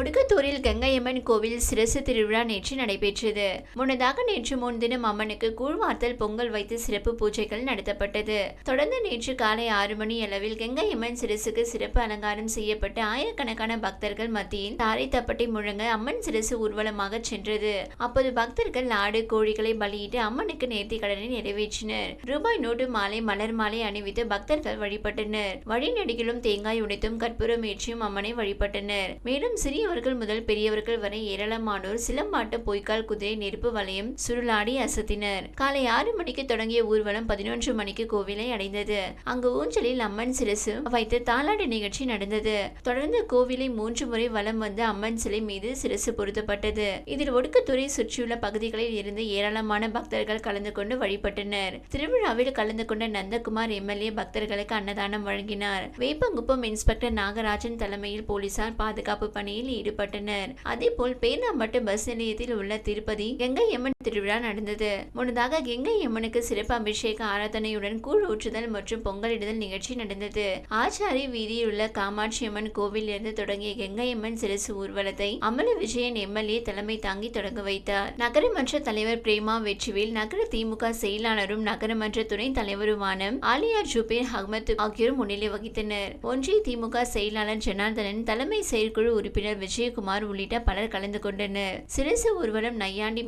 ஒடுக்கத்தூரில் கங்கையம்மன் கோவில் சிரசு திருவிழா நேற்று நடைபெற்றது. முன்னதாக நேற்று முன்தினம் அம்மனுக்கு கூழ்வார்த்தல் பொங்கல் வைத்து சிறப்பு பூஜைகள் நடத்தப்பட்டது. தொடர்ந்து நேற்று காலை ஆறு மணி அளவில் கங்கையம்மன் சிரசுக்கு சிறப்பு அலங்காரம் செய்யப்பட்டு ஆயிரக்கணக்கான பக்தர்கள் மத்தியில் தாரை தப்பட்டை முழங்க அம்மன் சிரசு ஊர்வலமாக சென்றது. அப்போது பக்தர்கள் ஆடு கோழிகளை பலியிட்டு அம்மனுக்கு நேர்த்தி கடனை நிறைவேற்றினர். ரூபாய் நோட்டு மாலை மலர் மாலை அணிவித்து பக்தர்கள் வழிபட்டனர். வழிநடிகளும் தேங்காய் உடைத்தும் கற்பூரம் ஏற்றியும் அம்மனை வழிபட்டனர். மேலும் சிறிய சிறியவர்கள் முதல் பெரியவர்கள் வரை ஏராளமானோர் சிலம்பாட்ட பொய்க்கால் குதிரை நெருப்பு வளையம் சுருளாடி அசத்தினர். காலை ஆறு மணிக்கு தொடங்கிய ஊர்வலம் பதினொன்று மணிக்கு கோவிலை அடைந்தது. அங்கு ஊஞ்சலில் அம்மன் சிரசு வைத்து தாலாட்டு நிகழ்ச்சி நடந்தது. தொடர்ந்து கோவிலை மூன்று முறை வலம் வந்து அம்மன் சிலை மீது சிரசு பொருத்தப்பட்டது. இதில் ஒடுக்கத்துறை சுற்றியுள்ள பகுதிகளில் இருந்து ஏராளமான பக்தர்கள் கலந்து கொண்டு வழிபட்டனர். திருவிழாவில் கலந்து கொண்ட நந்தகுமார் எம்எல்ஏ பக்தர்களுக்கு அன்னதானம் வழங்கினார். வேப்பங்குப்பம் இன்ஸ்பெக்டர் நாகராஜன் தலைமையில் போலீசார் பாதுகாப்பு பணியில் ஈடுபட்டனர். அதேபோல் பேனாம்பட்டு பஸ் நிலையத்தில் உள்ள திருப்பதி கங்கை அம்மன் திருவிழா நடந்தது. முன்னதாக கங்கை அம்மனுக்கு சிறப்பு அபிஷேக ஆராதனையுடன் கூழ் ஊற்றுதல் மற்றும் பொங்கலிடுதல் நிகழ்ச்சி நடந்தது. ஆச்சாரி வீதியில் உள்ள காமாட்சி அம்மன் கோவிலிருந்து தொடங்கிய கங்கை அம்மன் ஊர்வலத்தை அமல விஜயன் எம்எல்ஏ தலைமை தாங்கி தொடங்க வைத்தார். நகரமன்ற தலைவர் பிரேமா வெற்றிவேல் நகர திமுக செயலாளரும் நகரமன்ற துணை தலைவருமான ஆலியார் ஜுபேர் அகமது ஆகியோரும் முன்னிலை வகித்தனர். ஒன்றிய திமுக செயலாளர் ஜனார்தனன் தலைமை செயற்குழு உறுப்பினர் விஜயகுமார் உள்ளிட்ட பலர் கலந்து கொண்டனர். சிரசு ஊர்வலம் நையாண்டி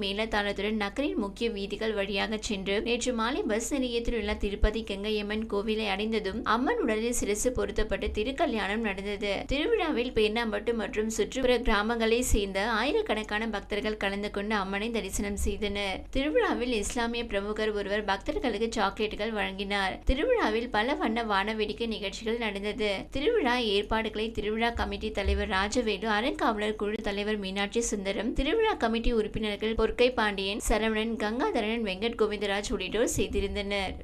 மேலத்தாளத்துடன் நகரின் முக்கிய வீதிகள் வழியாக சென்று நேற்று மாலை பஸ் நிலையத்தில் உள்ள திருப்பதி கங்கையம்மன் கோவிலை அடைந்ததும் அம்மன் உடலில் சிரசு பொருத்தப்பட்டு திருக்கல்யாணம் நடந்தது. திருவிழாவில் பேர்ணாம்பட்டு மற்றும் சுற்றுப்புற கிராமங்களை சேர்ந்த ஆயிரக்கணக்கான பக்தர்கள் கலந்து கொண்டு அம்மனை தரிசனம் செய்தனர். திருவிழாவில் இஸ்லாமிய பிரமுகர் ஒருவர் பக்தர்களுக்கு சாக்லேட்டுகள் வழங்கினார். திருவிழாவில் பல வண்ண வான வேடிக்கை நிகழ்ச்சிகள் நடந்தது. திருவிழா ஏற்பாடுகளை திருவிழா கமிட்டி தலைவர் ராஜவேலு அறங்காவலர் குழு தலைவர் மீனாட்சி சுந்தரம் திருவிழா கமிட்டி உறுப்பினர்கள் பொற்கை பாண்டியன் சரவணன் கங்காதரன் வெங்கட் கோவிந்தராஜ் உள்ளிட்டோர் செய்திருந்தனர்